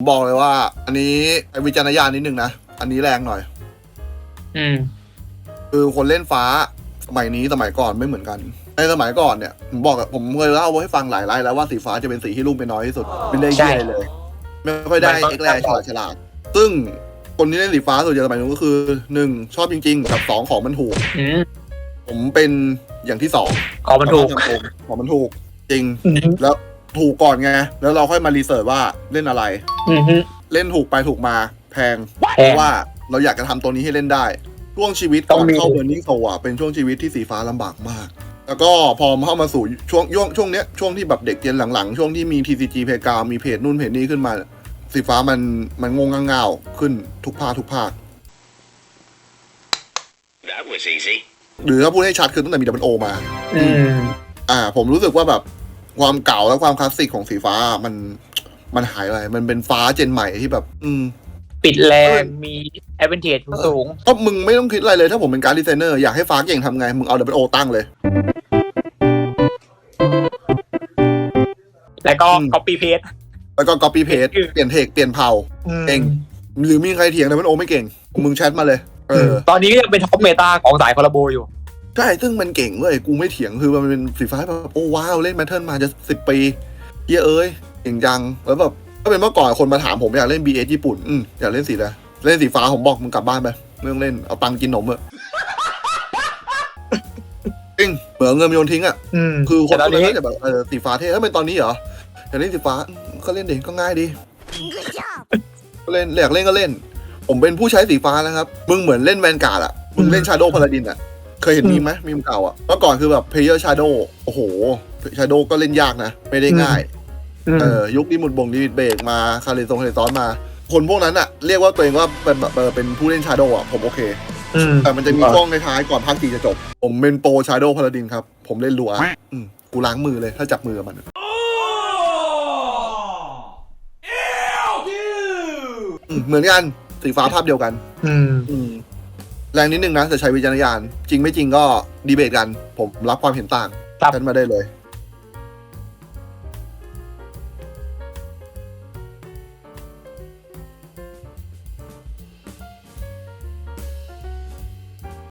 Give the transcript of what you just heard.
บอกเลยว่า อันนี้วิจารณญาณนิดนึงนะ อันนี้แรงหน่อย อืม คือคนเล่นฟ้าสมัยนี้สมัยก่อนไม่เหมือนกัน ในสมัยก่อนเนี่ยผมบอกอะผมเคยเล่าให้ฟังหลายไลฟ์แล้วว่าสีฟ้าจะเป็นสีที่ลุ่มเป็นน้อยที่สุดเป็นได้ใช่เยี่ยเลย ไม่ค่อยได้มันก็เอ็กแรฉลาดฉลาด ซึ่งคนที่เล่นสีฟ้าส่วนใหญ่สมัยนู้นก็คือหนึ่งชอบจริง ๆ กับสองของมันถูกอืมผมเป็นอย่างที่สองขอมันถูกของมันถูกจริงอืมแล้ว ถูกก่อนไง แล้วเราค่อยมารีเสิร์ชว่าเล่นอะไร อืมเล่นถูกไปถูกมาแพงแพเพงราะว่าเราอยากจะทำตัวนี้ให้เล่นได้ ช่วงชีวิตต้ก่อองนมี เข้าเบอร์นิ่งโซอะเป็นช่วงชีวิตที่สีฟ้าลำบากมาก แล้วก็พอเข้ามาสู่ช่วงช่วงช่วงเนี้ยช่วงที่แบบเด็กเรียนหลังๆ ช่วงที่มี TCG เพกามีเพจนู่นเพจนี้ขึ้นมา สีฟ้ามันมันงงงางๆขึ้นทุกภาคทุกภาค That was easy. หรือถ้าพูดให้ชัดคือตั้งแต่มีดับเบิลโอมา อืม อ่า ผมรู้สึกว่าแบบ ความเก่าและความคลาสสิกของสีฟ้ามันมันหายไปมันเป็นฟ้าเจนใหม่ที่แบบ อืม ปิดแรงมีแอดเวนเทจสูงก็มึงไม่ต้องคิดอะไรเลย ถ้าผมเป็นการดดีไซเนอร์อยากให้ฟ้าเก่งทำไง มึงเอาดับเบิลโอตั้งเลย แล้วก็อืม copy paste แล้วก็ copy paste เปลี่ยนเทคเปลี่ยนเผ่าเก่งหรือมีใครเถียงดับเบิลโอไม่เก่ง มึงแชทมาเลย เออ ตอนนี้ก็ยังเป็นท็อปเมตาของสายคอลลาโบอยู่ ใช่ซึ่งมันเก่งเว้ยกูไม่เถียงคือมันเป็นสีฟ้าแบบโอ้ว้าวเล่นแมทเทิลมาจะสิบปีเฮียเอ้ยเก่งจังแล้วแบบถ้าเป็นเมื่อก่อนคนมาถามผมอยากเล่น BS ญี่ปุ่นอืมอยากเล่นสีอะไรเล่นสีฟ้าผมบอกมึงกลับบ้านไปเรื่องเล่นเอาตังค์กินนมเถอะจริงเหมือนเอาเงินมาโยนทิ้งอะอืมคือคนแต่ตอนคนนี้นั้นจะแบบเออสีฟ้าเท่ถ้าเป็นตอนนี้เหรออยากเล่นสีฟ้าอืมก็เล่นเด็กก็ง่ายดีก็เล่นอยากเล่นก็เล่น ผมเป็นผู้ใช้สีฟ้านะครับมึงเหมือนเล่นแวนการ์ดอะมึงเล่นชาโดว์พาราดินอะเค ยเห็นมีมไหมมีมเก่าอะเมื่อก่อนคือแบบเพลเยอร์ชาโดว์โอ้โหชาโดว์ก็เล่นยากนะ ไม่ได้ง่ายเออยุคนี้หมุดบงดิมิตเบรกมาคาเลซงคาเลซอนมา คนพวกนั้นอะ เรียกว่าตัวเองว่าเป็นแบบเออเป็นผู้เล่นชาโดว์อะ ผมโอเคอืมแต่มันจะมีช่วงในท้ายๆก่อนภาคสี่จะจบ ผมเป็นโปรชาโดว์พาราดินครับ ผมเล่นลัวอืมกูล้างมือเลยถ้าจับมือกับมันอืมเหมือนกันสีฟ้าภาพเดียวกัน อืมอืม แรงนิดนึงนะแต่ใช้วิจารณญาณจริงไม่จริงก็ดีเบตกัน ผมรับความเห็นต่างครับ กันมาได้เลย